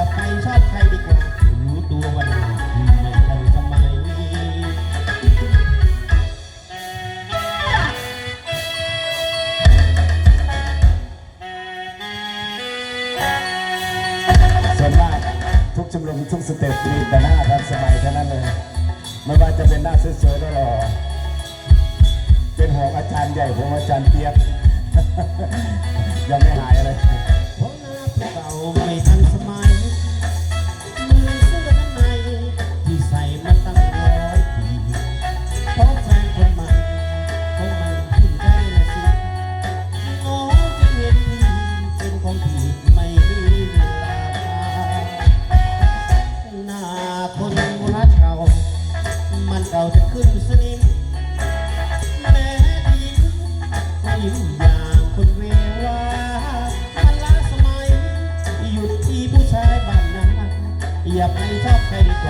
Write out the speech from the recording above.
อย่าไปชาติใครดีกว่ารู้ตัววันหนึ่งที่ไม่ทันสมัยส่วนมากทุกชมรมทุกสเต็ปมีแต่หน้าทันสมัยเท่านั้นเลย ไม่ว่าจะเป็นหน้าสวยๆหล่อเป็นหัวอาจารย์ใหญ่ผมอาจารย์เปียก เราจะขึ้นสนิมแม้ยิ้มก็ยิ้มอย่างคนเววาทัลาสมัยหยุดที่ผู้ชายบ้านนั้นอย่าไปชอบใครดีกว่า